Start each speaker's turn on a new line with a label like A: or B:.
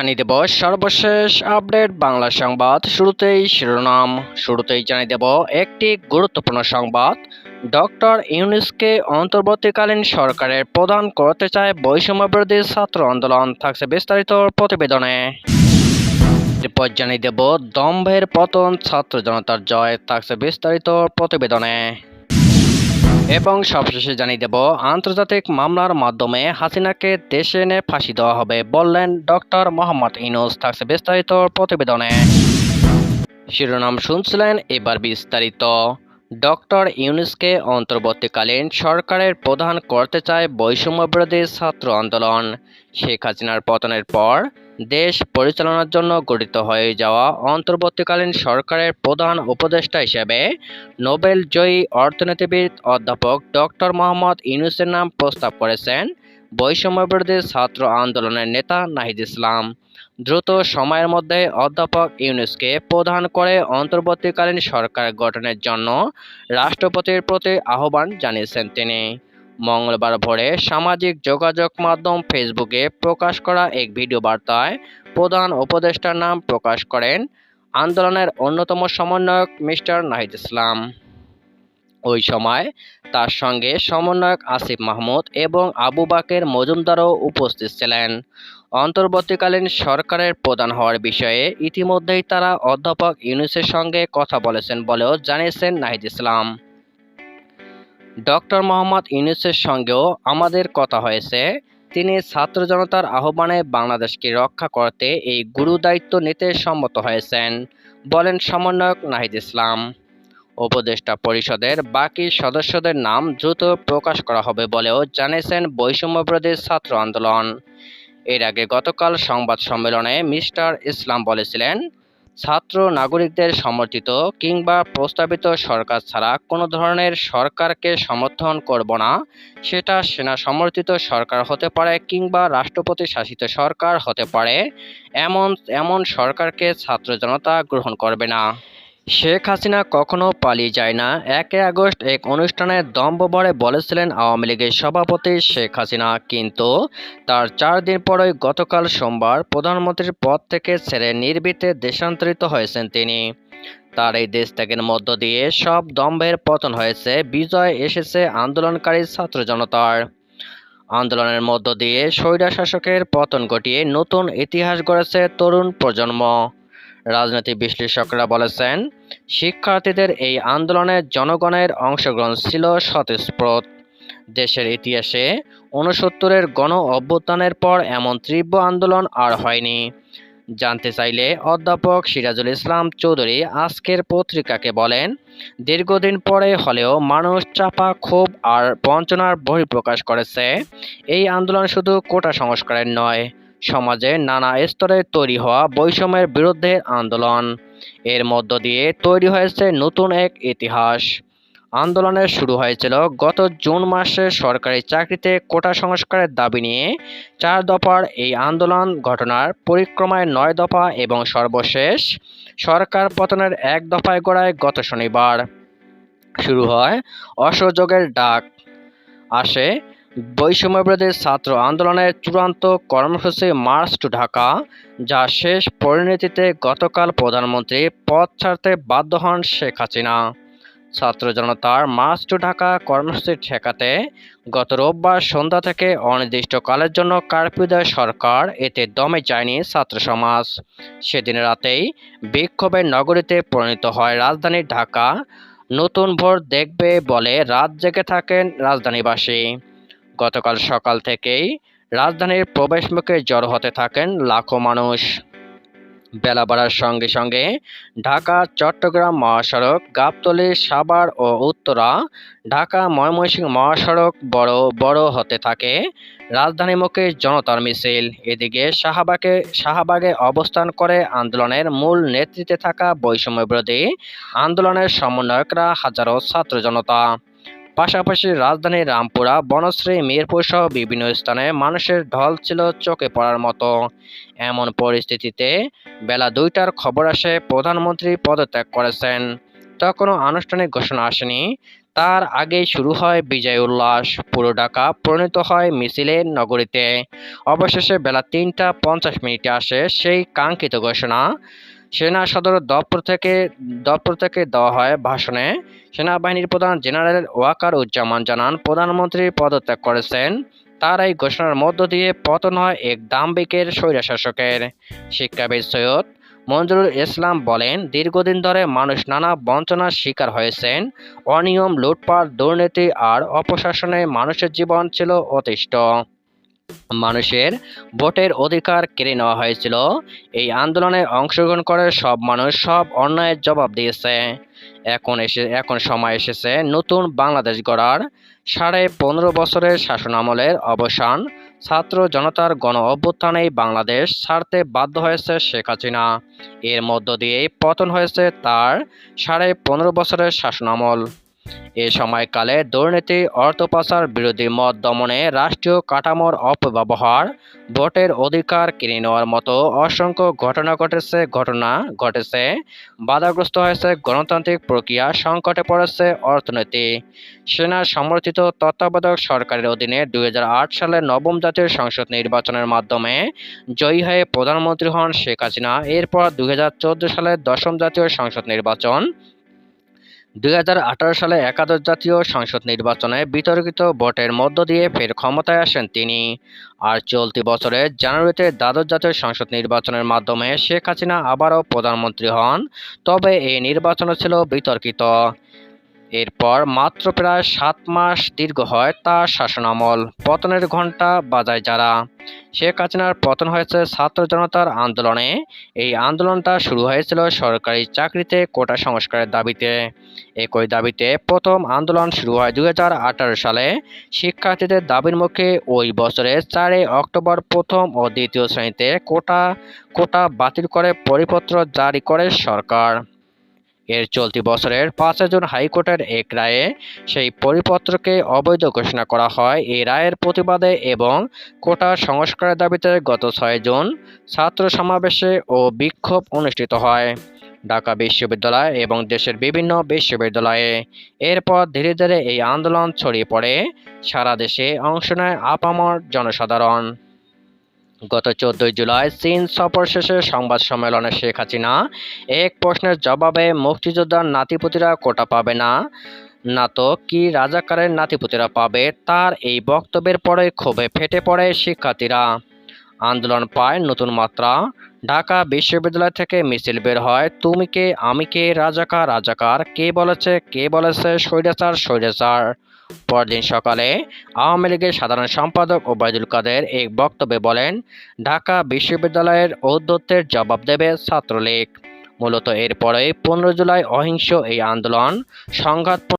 A: জানিয়ে দেব। সর্বশেষ আপডেট বাংলা সংবাদ। শুরুতেই শিরোনাম। শুরুতেই জানিয়ে দেব, একটি গুরুত্বপূর্ণ সংবাদ। ডক্টর ইউনুসকে অন্তর্বর্তীকালীন সরকারের প্রধান করতে চায় বৈষম্য বিরোধী ছাত্র আন্দোলন থাকছে বিস্তারিত প্রতিবেদনে। এরপর জানিয়ে দেব, দম্ভের পতন ছাত্র জনতার জয় থাকছে বিস্তারিত প্রতিবেদনে। এবং সবশেষে জানিয়ে দেব, আন্তর্জাতিক মামলার মাধ্যমে হাসিনাকে দেশে এনে ফাঁসি দেওয়া হবে বললেন ডক্টর মোহাম্মদ ইনুস থাকছে বিস্তারিত প্রতিবেদনে। শিরোনাম শুনছিলেন এবার বিস্তারিত। ডক্টর ইউনুসকে অন্তর্বর্তীকালীন সরকারের প্রধান করতে চায় বৈষম্য বিরোধী ছাত্র আন্দোলন। শেখ হাসিনার পতনের পর দেশ পরিচালনার জন্য গঠিত হয়ে যাওয়া অন্তর্বর্তীকালীন সরকারের প্রধান উপদেষ্টা হিসেবে নোবেল জয়ী অর্থনীতিবিদ অধ্যাপক ডক্টর মোহাম্মদ ইউনুসের নাম প্রস্তাব করেছেন বৈষম্য বিরোধী ছাত্র আন্দোলনের নেতা নাহিদ ইসলাম। দ্রুত সময়ের মধ্যে অধ্যাপক ইউনুসকে প্রধান করে অন্তর্বর্তীকালীন সরকার গঠনের জন্য রাষ্ট্রপতির প্রতি আহ্বান জানিয়েছেন তিনি। মঙ্গলবার ভোরে সামাজিক যোগাযোগ মাধ্যম ফেসবুকে প্রকাশ করা এক ভিডিও বার্তায় প্রধান উপদেষ্টার নাম প্রকাশ করেন আন্দোলনের অন্যতম সমন্বয়ক মিস্টার নাহিদ ইসলাম। ওই সময় তার সঙ্গে সমন্বয়ক আসিফ মাহমুদ এবং আবু বাকের মজুমদারও উপস্থিত ছিলেন। অন্তর্বর্তীকালীন সরকারের প্রধান হওয়ার বিষয়ে ইতিমধ্যেই তারা অধ্যাপক ইউনুসের সঙ্গে কথা বলেছেন বলেও জানিয়েছেন নাহিদ ইসলাম। ডক্টর মোহাম্মদ ইউনুসের সঙ্গেও আমাদের কথা হয়েছে। তিনি ছাত্র জনতার আহ্বানে বাংলাদেশকে রক্ষা করতে এই গুরু দায়িত্ব নিতে সম্মত হয়েছেন, বলেন সমন্বয়ক নাহিদ ইসলাম। উপদেষ্টা পরিষদের বাকি সদস্যদের নাম দ্রুত প্রকাশ করা হবে বলেও জানিয়েছেন বৈষম্য বিরোধী ছাত্র আন্দোলন। এর আগে গতকাল সংবাদ সম্মেলনে মিস্টার ইসলাম বলেছিলেন ছাত্র নাগরিকদের সমর্থিত কিংবা প্রস্তাবিত সরকার ছাড়া কোনো ধরনের সরকারকে সমর্থন করব না, সেটা সেনা সমর্থিত সরকার হতে পারে কিংবা রাষ্ট্রপতি শাসিত সরকার হতে পারে, এমন এমন সরকারকে ছাত্র জনতা গ্রহণ করবে না। শেখ হাসিনা কখনো পালিয়ে যায় না। একে আগস্ট এক অনুষ্ঠানে দম্ভ ভরে বলেছিলেন আওয়ামী লীগের সভাপতি শেখ হাসিনা। কিন্তু তার চার দিন পরই গতকাল সোমবার প্রধানমন্ত্রীর পদ থেকে ছেড়ে নির্বিতে দেশান্তরিত হয়েছেন তিনি। তার এই দেশ ত্যাগের মধ্য দিয়ে সব দম্ভের পতন হয়েছে। বিজয় এসেছে আন্দোলনকারী ছাত্র জনতার। আন্দোলনের মধ্য দিয়ে স্বৈরা শাসকের পতন ঘটিয়ে নতুন ইতিহাস গড়েছে তরুণ প্রজন্ম। রাজনৈতিক বিশ্লেষকরা বলেছেন, শিক্ষার্থীদের এই আন্দোলনে জনগণের অংশগ্রহণ ছিল স্বতঃস্ফূর্ত। দেশের ইতিহাসে ঊনসত্তরের গণ অভ্যুত্থানের পর এমন তীব্র আন্দোলন আর হয়নি। জানতে চাইলে অধ্যাপক সিরাজুল ইসলাম চৌধুরী আজকের পত্রিকাকে বলেন, দীর্ঘদিন পরে হলেও মানুষ চাপা, ক্ষোভ আর বঞ্চনার বহিঃপ্রকাশ করেছে। এই আন্দোলন শুধু কোটা সংস্কারের নয় সমাজে নানা স্তরে তৈরি হওয়া বৈষম্যের বিরুদ্ধে আন্দোলন। এর মধ্য দিয়ে তৈরি হয়েছে নতুন এক ইতিহাস। আন্দোলনের শুরু হয়েছিল গত জুন মাসে সরকারি চাকরিতে কোটা সংস্কারের দাবি নিয়ে। চার দফার এই আন্দোলন ঘটনার পরিক্রমায় নয় দফা এবং সর্বশেষ সরকার পতনের এক দফায় গড়ায় গত শনিবার। শুরু হয় অসহযোগের ডাক। আসে বৈষম্যবিরোধী ছাত্র আন্দোলনের চূড়ান্ত কর্মসূচি মার্চ টু ঢাকা, যা শেষ পরিণতিতে গতকাল প্রধানমন্ত্রী পদ ছাড়তে বাধ্য হন শেখ হাসিনা। ছাত্র জনতার মার্চ টু ঢাকা কর্মসূচি ঠেকাতে গত রোববার সন্ধ্যা থেকে অনির্দিষ্টকালের জন্য কারফিউ দেয় সরকার, এতে দমে যায়নি ছাত্র সমাজ। সেদিন রাতেই বিক্ষোভের নগরীতে পরিণত হয় রাজধানী ঢাকা। নতুন ভোর দেখবে বলে রাত জেগে থাকেন রাজধানীবাসী। গতকাল সকাল থেকেই রাজধানীর প্রবেশমুখে জড়ো হতে থাকেন লাখো মানুষ। বেলা বাড়ার সঙ্গে সঙ্গে ঢাকা, চট্টগ্রাম মহাসড়ক, গাবতলী, সাভার ও উত্তরা ঢাকা ময়মনসিংহ মহাসড়ক বড় বড় হতে থাকে রাজধানীমুখী জনতার মিছিল। এদিকে শাহবাগে শাহবাগে অবস্থান করে আন্দোলনের মূল নেতৃত্বে থাকা বৈষম্য বিরোধী আন্দোলনের সমন্বয়করা হাজারো ছাত্র জনতা। পাশাপাশি রাজধানীর রামপুরা, বনশ্রী, মিরপুর সহ বিভিন্ন স্থানে মানুষের ঢল ছিল চোখে পড়ার মতো। এমন পরিস্থিতিতে বেলা দুইটার খবর আসে প্রধানমন্ত্রী পদত্যাগ করেছেন। তখনও আনুষ্ঠানিক ঘোষণা আসেনি। তার আগেই শুরু হয় বিজয় উল্লাস। পুরো ঢাকা পরিণত হয় মিছিলের নগরীতে। অবশেষে বেলা তিনটা পঞ্চাশ মিনিটে আসে সেই কাঙ্ক্ষিত ঘোষণা। সেনা সদর দপ্তর থেকে দপ্তর থেকে দেওয়া হয় ভাষণে সেনাবাহিনীর প্রধান জেনারেল ওয়াকার উজ্জামান জানান, প্রধানমন্ত্রী পদত্যাগ করেছেন। তার এই ঘোষণার মধ্য দিয়ে পতন হয় এক দাম্বিকের স্বৈরাশাসকের। শিক্ষাবিদ সৈয়দ মঞ্জুরুল ইসলাম বলেন, দীর্ঘদিন ধরে মানুষ নানা বঞ্চনার শিকার হয়েছেন। অনিয়ম, লুটপাট, দুর্নীতি আর অপশাসনে মানুষের জীবন ছিল অতিষ্ঠ। মানুষের ভোটের অধিকার কেড়ে নেওয়া হয়েছিল। এই আন্দোলনে অংশগ্রহণ করে সব মানুষ সব অন্যায়ের জবাব দিয়েছে। এখন এসে, এখন সময় এসেছে নতুন বাংলাদেশ গড়ার। সাড়ে পনেরো বছরের শাসনামলের অবসান ছাত্র জনতার গণ অভ্যুত্থানেই বাংলাদেশ ছাড়তে বাধ্য হয়েছে শেখ হাসিনা। এর মধ্য দিয়েই পতন হয়েছে তার সাড়ে পনেরো বছরের শাসনামল এ সময়কালে দুর্নীতি অর্থ পাচার বিরোধী মত দমনে রাষ্ট্রীয় কাঠামোর অপব্যবহার, ভোটের অধিকার কিনে নেওয়ার মতো অসংখ্য ঘটনা ঘটেছে ঘটনা ঘটেছে। বাধাগ্রস্ত হয়েছে গণতান্ত্রিক প্রক্রিয়া, সংকটে পড়েছে অর্থনীতি। সেনা সমর্থিত তত্ত্বাবধায়ক সরকারের অধীনে দুই হাজার আট সালে নবম জাতীয় সংসদ নির্বাচনের মাধ্যমে জয়ী হয়ে প্রধানমন্ত্রী হন শেখ হাসিনা। এরপর দুই হাজার চোদ্দ সালে দশম জাতীয় সংসদ নির্বাচন দুই হাজার আঠারো সালে একাদশ জাতীয় সংসদ নির্বাচনে বিতর্কিত ভোটের মধ্য দিয়ে ফের ক্ষমতায় আসেন তিনি। আর চলতি বছরের জানুয়ারিতে দ্বাদশ জাতীয় সংসদ নির্বাচনের মাধ্যমে শেখ হাসিনা আবারও প্রধানমন্ত্রী হন, তবে এই নির্বাচনও ছিল বিতর্কিত। এরপর মাত্র প্রায় সাত মাস দীর্ঘ হয় তার শাসনামল পতনের ঘণ্টা বাজায় যারা। শেখ হাসিনার পতন হয়েছে ছাত্র জনতার আন্দোলনে। এই আন্দোলনটা শুরু হয়েছিল সরকারি চাকরিতে কোটা সংস্কারের দাবিতে। একই দাবিতে প্রথম আন্দোলন শুরু হয় দু হাজার আঠারো সালে। শিক্ষার্থীদের দাবির মুখে ওই বছরের চারই অক্টোবর প্রথম ও দ্বিতীয় শ্রেণীতে কোটা কোটা বাতিল করে পরিপত্র জারি করে সরকার। এর চলতি বছরের পাঁচই জুন হাইকোর্টের এক রায়ে সেই পরিপত্রকে অবৈধ ঘোষণা করা হয়। এই রায়ের প্রতিবাদে এবং কোটা সংস্কারের দাবিতে গত ছয় জুন ছাত্র সমাবেশে ও বিক্ষোভ অনুষ্ঠিত হয় ঢাকা বিশ্ববিদ্যালয় এবং দেশের বিভিন্ন বিশ্ববিদ্যালয়ে। এরপর ধীরে ধীরে এই আন্দোলন ছড়িয়ে পড়ে। সারা দেশে অংশ নেয় আপামর জনসাধারণ। গত চোদ্দই জুলাই চীন সফর শেষে সংবাদ সম্মেলনে শেখ হাসিনা এক প্রশ্নের জবাবে মুক্তিযোদ্ধার নাতিপুতিরা কোটা পাবে না। না তো কি রাজাকারের নাতিপুতিরা পাবে তার এই বক্তব্যের পরে ক্ষোভে ফেটে পড়ে শিক্ষার্থীরা। আন্দোলন পায় নতুন মাত্রা। ঢাকা বিশ্ববিদ্যালয় থেকে মিছিল বের হয়, তুমি কে? আমি কে? রাজাকার? রাজাকার? কে বলেছে? কে বলেছে? স্বৈরাচার? স্বৈরাচার? পরদিন সকালে আওয়ামী লীগের সাধারণ সম্পাদক ওবায়দুল কাদের এক বক্তব্যে বলেন, ঢাকা বিশ্ববিদ্যালয়ের ঔদ্ধত্যের জবাব দেবে ছাত্রলীগ। মূলত এরপরে পনেরো জুলাই অহিংস এই আন্দোলন সংঘাত